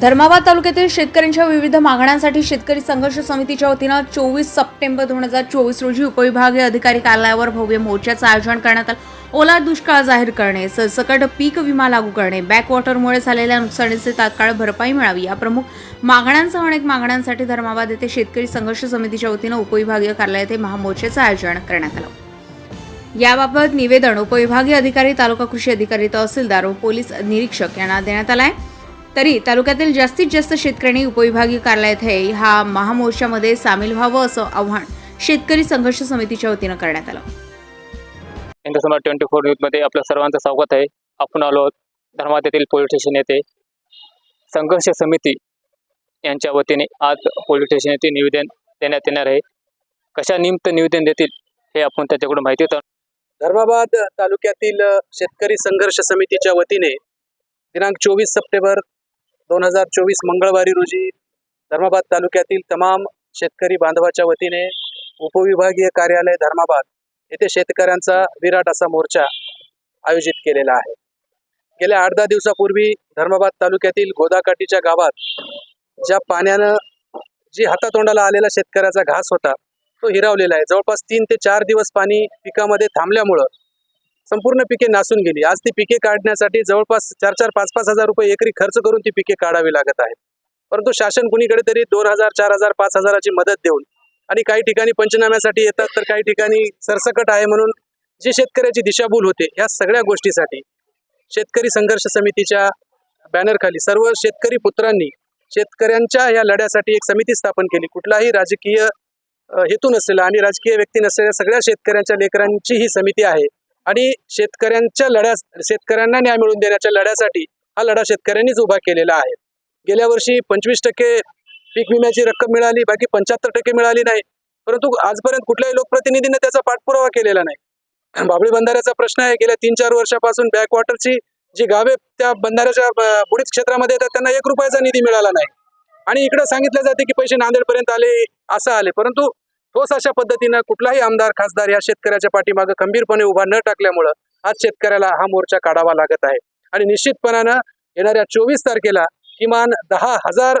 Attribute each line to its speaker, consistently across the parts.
Speaker 1: धर्माबाद तालुक्यातील शेतकऱ्यांच्या विविध मागण्यांसाठी शेतकरी संघर्ष समितीच्या वतीनं चोवीस सप्टेंबर दोन हजार चोवीस रोजी उपविभागीय अधिकारी कार्यालयावर भव्य मोर्चाचं आयोजन करण्यात आलं. ओला दुष्काळ जाहीर करणे सरसकट पीक विमा लागू करणे बॅकवॉटरमुळे झालेल्या नुकसानीचे तात्काळ भरपाई मिळावी या प्रमुख मागण्यांसह अनेक मागण्यांसाठी धर्माबाद येथे शेतकरी संघर्ष समितीच्या वतीनं उपविभागीय कार्यालय येथे महामोर्चाचं आयोजन करण्यात आलं. याबाबत निवेदन उपविभागीय अधिकारी तालुका कृषी अधिकारी तहसीलदार व पोलीस निरीक्षक यांना देण्यात आलाय तरी तालुक्यातील जास्तीत जास्त शेतकऱ्यांनी उपविभागीय कार्यालयात हे हा महामोर्चामध्ये सामील व्हावं असं आव्हान शेतकरी संघर्ष समितीच्या वतीनं करण्यात आलं.
Speaker 2: हिंदू समाज ट्वेंटी फोर न्यूजमध्ये आपलं सर्वांचं स्वागत आहे. आपण आलो आहोत धर्मात येथील पोलीस स्टेशन येथे. संघर्ष समिती यांच्या वतीने आज पोलीस स्टेशन येथे निवेदन देण्यात येणार आहे. कशा निमित्त निवेदन देतील हे आपण त्याच्याकडून माहिती होतं
Speaker 3: धर्माबाद तालुक्यातील शेतकरी संघर्ष समितीच्या वतीने दिनांक चोवीस सप्टेंबर दोन हजार चोवीस मंगळवारी रोजी धर्माबाद तालुक्यातील तमाम शेतकरी बांधवाच्या वतीने उपविभागीय कार्यालय धर्माबाद येथे शेतकऱ्यांचा विराट असा मोर्चा आयोजित केलेला आहे. गेल्या आठ दहा दिवसापूर्वी धर्माबाद तालुक्यातील गोदाकाठीच्या गावात ज्या पाण्यानं जी हातातोंडाला आलेला शेतकऱ्याचा घास होता तो हिरावलेला आहे. जवळपास तीन ते चार दिवस पाणी पिकामध्ये थांबल्यामुळं संपूर्ण पिके नासून गेली. आज ती पिके काढण्यासाठी जवळपास चार चार पाच पाच हजार रुपये एकरी खर्च करून ती पिके काढावी लागत आहेत. परंतु शासन कुणीकडे तरी दोन हजार चार हजार पाच हजाराची मदत देऊन आणि काही ठिकाणी पंचनाम्यासाठी येतात तर काही ठिकाणी सरसकट आहे म्हणून जी शेतकऱ्याची दिशाभूल होते ह्या सगळ्या गोष्टीसाठी शेतकरी संघर्ष समितीच्या बॅनरखाली सर्व शेतकरी पुत्रांनी शेतकऱ्यांच्या या लढ्यासाठी एक समिती स्थापन केली. कुठलाही राजकीय हेतू नसलेला आणि राजकीय व्यक्ती नसलेल्या सगळ्या शेतकऱ्यांच्या लेकरांची ही समिती आहे. आणि शेतकऱ्यांच्या लढ्या शेतकऱ्यांना न्याय मिळवून देण्याच्या लढ्यासाठी हा लढा शेतकऱ्यांनीच उभा केलेला आहे. गेल्या वर्षी पंचवीस टक्के पीक विम्याची रक्कम मिळाली बाकी पंच्याहत्तर टक्के मिळाली नाही. परंतु आजपर्यंत कुठल्याही लोकप्रतिनिधीने त्याचा पाठपुरावा केलेला नाही. बाबळी बंधाऱ्याचा प्रश्न आहे गेल्या तीन चार वर्षापासून बॅकवॉटरची जी गावे त्या बंधाऱ्याच्या बुडीत क्षेत्रामध्ये येतात त्यांना एक रुपयाचा निधी मिळाला नाही. आणि इकडं सांगितलं जाते की पैसे नांदेडपर्यंत आले असं आले. परंतु ठोस अशा पद्धतीनं कुठलाही आमदार खासदार या शेतकऱ्याच्या पाठीमागं खंबीरपणे उभा न टाकल्यामुळं आज शेतकऱ्याला हा मोर्चा काढावा लागत आहे. आणि निश्चितपणानं येणाऱ्या चोवीस तारखेला किमान दहा हजार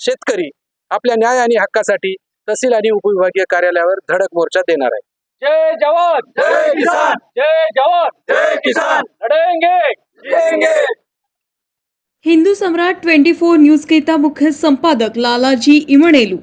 Speaker 3: शेतकरी आपल्या न्याय आणि हक्कासाठी तहसील आणि उपविभागीय कार्यालयावर धडक मोर्चा देणार आहे
Speaker 2: जय जवान!
Speaker 3: जय किसान!
Speaker 2: जय जवान!
Speaker 3: जय किसान!
Speaker 2: लढेंगे!
Speaker 1: Hindu Samrat twenty four news केता मुख्य संपादक लालाजी इमणेलू